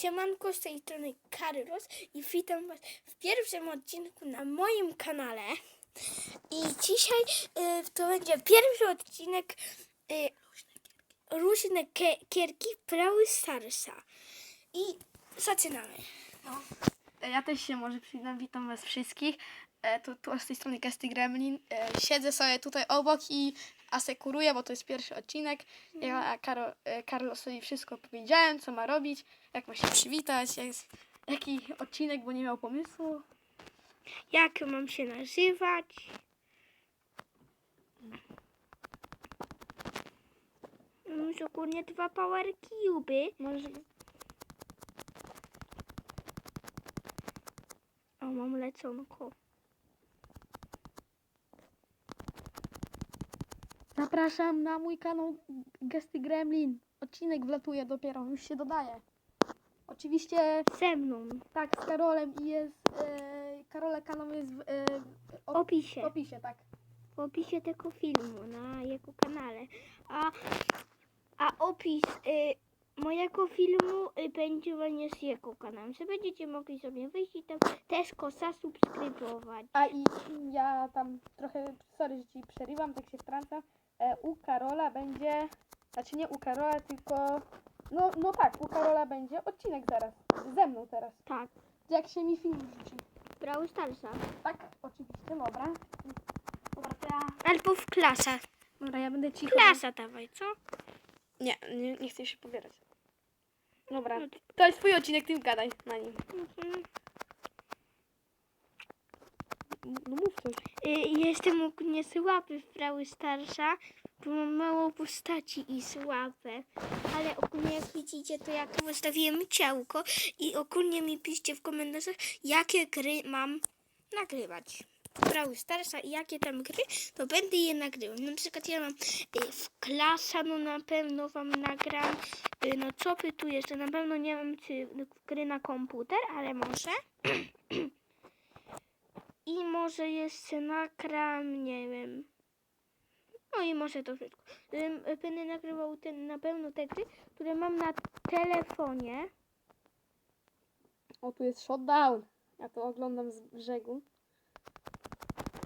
Siemanko, z tej strony Karlos i witam Was w pierwszym odcinku na moim kanale. I dzisiaj y, to będzie pierwszy odcinek y, Różne kie- Kierki Brały Starsa. I zaczynamy. No. Ja też się może przydam, witam was wszystkich. E, tu, tu z tej strony Gasty Gremlin. E, siedzę sobie tutaj obok i asekuruję, bo to jest pierwszy odcinek. Ja Karo, e, Karlosowi wszystko powiedziałem, co ma robić, jak ma się przywitać, jak, jaki odcinek, bo nie miał pomysłu. Jak mam się nazywać? Mam już ogólnie dwa power cube. Może... O, mam leconko. Zapraszam na mój kanał Gasty Gremlin. Odcinek wlatuje dopiero, już się dodaje. Oczywiście Ze mną. tak, z Karolem i jest... E, Karola kanał jest w, e, W opisie. w opisie, tak. w opisie tego filmu na jego kanale. A, a opis y, mojego filmu y, będzie właśnie z jego kanałem. że będziecie mogli sobie wyjść i tam też go zasubskrybować. A i ja tam trochę, sorry, że ci przerywam, tak się wtrącam. E, u Karola będzie, znaczy nie u Karola, tylko, no, no tak, u Karola będzie odcinek zaraz, ze mną teraz. Tak, Jak się mi film rzuci. Brawl Starsa. Tak, oczywiście, dobra. Dobra, to ja, Albo w klasa. dobra, ja będę cicho. Klasa dawaj, co? Nie, nie, nie chcę się pobierać. Dobra, No to- to jest twój odcinek, ty gadaj na nim. Mhm. No mów coś. Y, jestem ogólnie słaby w Brawl Starsa, bo mam mało postaci i słabe. Ale ogólnie jak widzicie, to ja tu wystawiłem ciałko i ogólnie mi piszcie w komentarzach, jakie gry mam nagrywać. Brawl Starsa i jakie tam gry, to będę je nagrywał. Na przykład ja mam y, w klasa, no na pewno wam nagram. Y, no co by tu jeszcze? Na pewno nie wiem, czy gry na komputer, ale może. I może jeszcze nagram, nie wiem. No i może to wszystko. Będę nagrywał ten, na pewno te gry, które mam na telefonie. O, tu jest shutdown. Ja to oglądam z brzegu.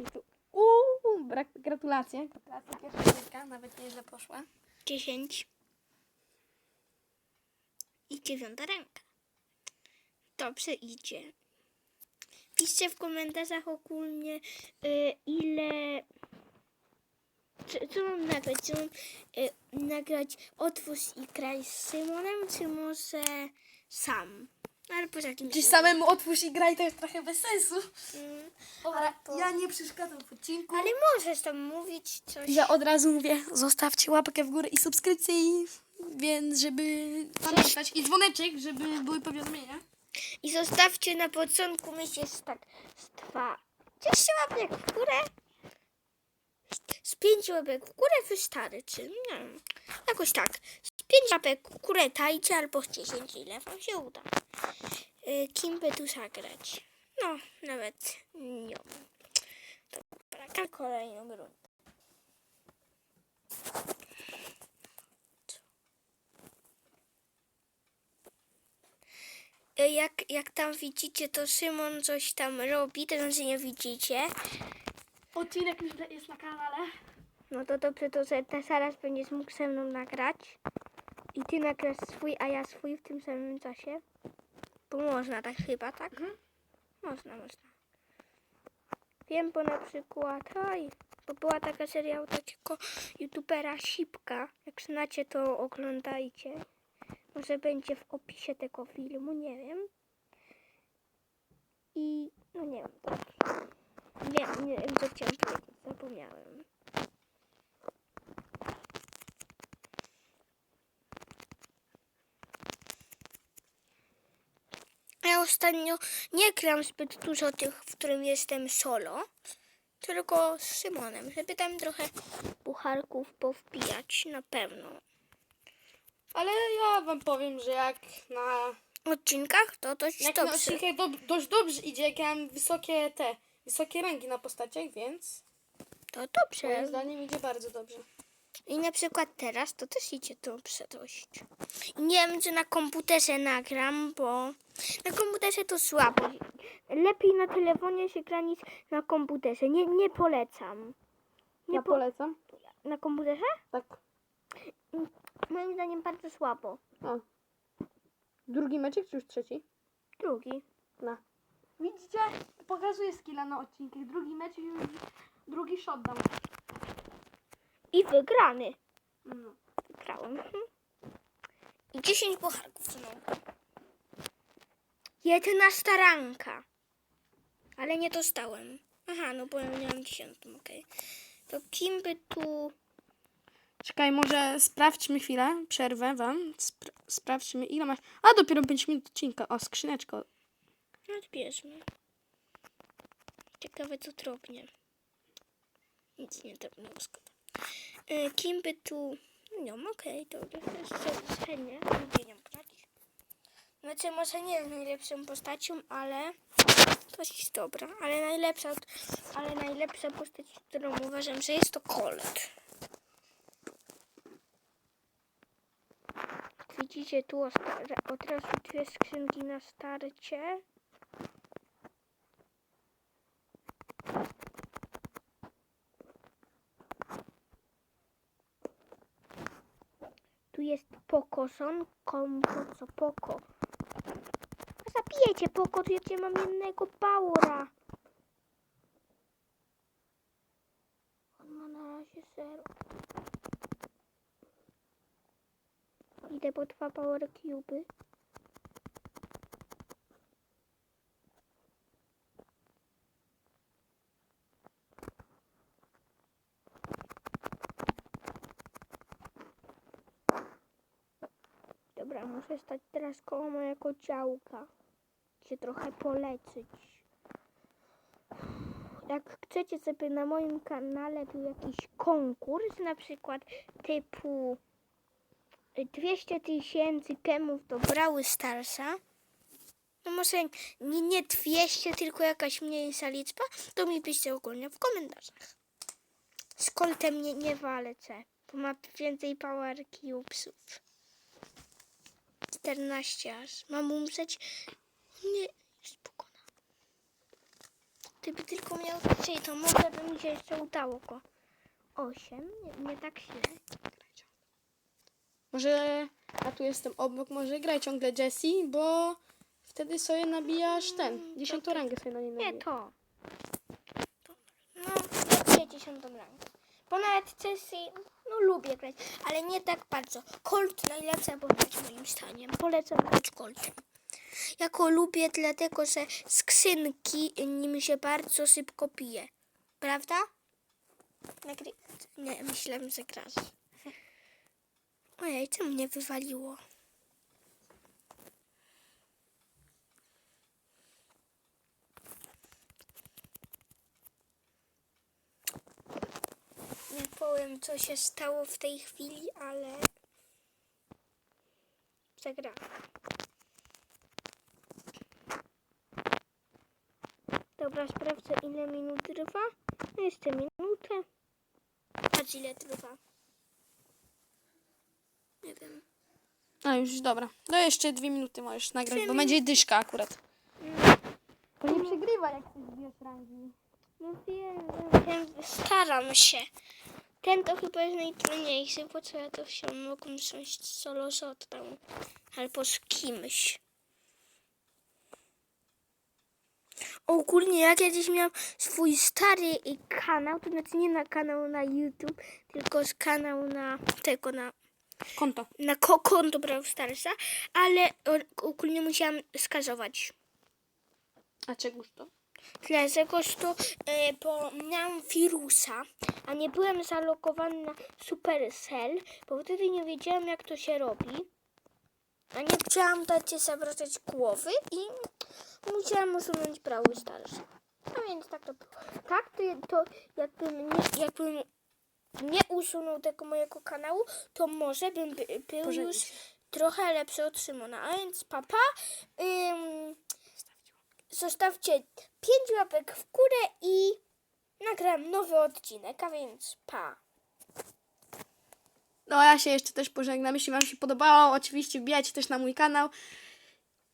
I tu. Uuu, brak, gratulacje. Gratulacje, pierwsza gierka, nawet nieźle poszła. 10 i dziewiąta ręka. Dobrze idzie. Piszcie w komentarzach ogólnie y, ile... Co, co mam nagrać? Czy mam y, nagrać Otwórz i graj z Symonem, czy może sam? Albo z jakimś... Gdzieś samemu otwórz i graj, to jest trochę bez sensu. Mm, Dobra, Albo- ja nie przeszkadzam w odcinku. Ale możesz tam mówić coś. Ja od razu mówię, zostawcie łapkę w górę i subskrypcję, więc żeby pamiętać. I dzwoneczek, żeby były powiadomienia. I zostawcie na początku, że tak z dwa. Jeszcze łapek w górę. Z pięć łapek w górę wystarczy. Nie wiem. Jakoś tak. Z pięć łapek w górę dajcie albo z dziesięć, ile wam się uda. Y, Kim by tu zagrać? No, nawet nie. Dobra, kolejną rundę. Jak, jak tam widzicie, to Szymon coś tam robi, to znaczy nie widzicie. Odcinek już jest na kanale. No to dobrze, to że te zaraz będziesz mógł ze mną nagrać. I ty nagrasz swój, a ja swój w tym samym czasie. Bo można tak chyba, tak? Mhm. Można, można. Wiem, bo na przykład, oj, bo była taka seria o takiego youtubera Sipka. Jak znacie, to oglądajcie. Może będzie w opisie tego filmu, nie wiem. I, no nie wiem, tak. Nie, nie wiem, co chciałam powiedzieć, zapomniałem. Ja ostatnio nie gram zbyt dużo tych, w którym jestem solo, tylko z Szymonem, żeby tam trochę pucharków powbijać, na pewno. Ale ja wam powiem, że jak na, odcinkach to dość jak na dobrze. odcinkach do, dość dobrze idzie, jak ja mam wysokie te, wysokie rangi na postaciach, więc To moim dobrze. zdaniem idzie bardzo dobrze. I na przykład teraz to też idzie to przedość. I nie wiem, czy na komputerze nagram, bo na komputerze to słabo. Lepiej na telefonie się gra niż na komputerze. Nie, nie polecam. Nie po- polecam. na komputerze? Tak. Moim zdaniem bardzo słabo. O. Drugi meczek czy już trzeci? Drugi. Na. Widzicie? Pokazuję skilla na odcinkach. Drugi mecz i już drugi shotdown. I wygrany. No. Wygrałem. Mhm. I 10 pucharków znowu. 11 ranka. Ale nie dostałem. Aha, no bo ja miałam 10, okej. To kim by tu... Czekaj, może sprawdźmy chwilę. Przerwę wam. Spra- sprawdźmy ile masz. A dopiero 5 minut odcinka. O, skrzyneczko. Odbierzmy. Ciekawe, co drobnie. Nic nie drobnego, szkoda. E, kim by tu... No, okej, to jest średnie. Lubię nią grać. Znaczy, może nie jest najlepszą postacią, ale dość dobra. Ale najlepsza, ale najlepsza postać, którą uważam, że jest to Colt. Widzicie tu od razu dwie skrzynki na starcie. Tu jest Pokoson, kompo co Poko. Zabijecie Poko, to ja mam jednego Paura. On ma na razie zero. Idę po dwa Power. Dobra, muszę stać teraz koło mojego działka. Się trochę polecieć. Jak chcecie sobie na moim kanale był jakiś konkurs, na przykład typu 200 tysięcy gemów do Brały Starsa, no może nie, nie 200, tylko jakaś mniejsza liczba, to mi piszcie ogólnie w komentarzach. Z Coltem nie, nie walecę, bo ma więcej power cubesów. 14 aż. Mam umrzeć? Nie, jest pokonany. Gdyby tylko miał trzy, to może by mi się jeszcze udało go. 8? Nie, nie tak źle. Może ja tu jestem obok, może graj ciągle Jessie, bo wtedy sobie nabijasz ten. Dziesiątą rangę sobie na niej Nie nabijasz. to. To- No, ja dziesiątą rangę. Bo nawet Chelsea, no lubię grać, ale nie tak bardzo. Colt najlepsza postać moim zdaniem. Polecam grać Coltem. Ja go lubię dlatego, że skrzynki nim się bardzo szybko pije. Prawda? Nagry... Nie, myślałem, że grasz. Ojej, co mnie wywaliło? Nie powiem, co się stało w tej chwili, ale przegrałam. Dobra, sprawdzę ile minut trwa. No Jeszcze minutę. Patrz ile trwa. Wiem. A już dobra. No jeszcze dwie minuty możesz nagrać, Dwie bo będzie dyszka akurat. To nie przegrywa jak chcesz zbierz rangi. No wiem, wiem, staram się. Ten to chyba jest najtrudniejszy, bo co ja to się mogą wsiąść solo shotdown. Albo z kimś. Ogólnie ja kiedyś miałam swój stary kanał, to znaczy nie na kanał na YouTube, tylko z kanał na tego, na, Konto. na ko- konto Brawl Starsa, ale ogólnie musiałam skazować. A czegoż to? Dlatego, że to, e, bo miałam wirusa, a nie byłem zalogowany na Supercell, bo wtedy nie wiedziałam, jak to się robi. A nie chciałam dać się zawracać głowy i musiałam usunąć Brawl Stars. No więc tak to było. Tak, to, to jakbym, nie, jakbym nie usunął tego mojego kanału, to może bym by, był już trochę lepszy od Szymona. A więc papa. Ym, zostawcie 5 łapek w górę i nagram nowy odcinek, a więc pa. No a ja się jeszcze też pożegnam. Jeśli Wam się podobało, oczywiście wbijajcie też na mój kanał.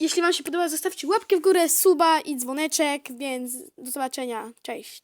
Jeśli Wam się podobało, zostawcie łapkę w górę, suba i dzwoneczek, więc do zobaczenia. Cześć.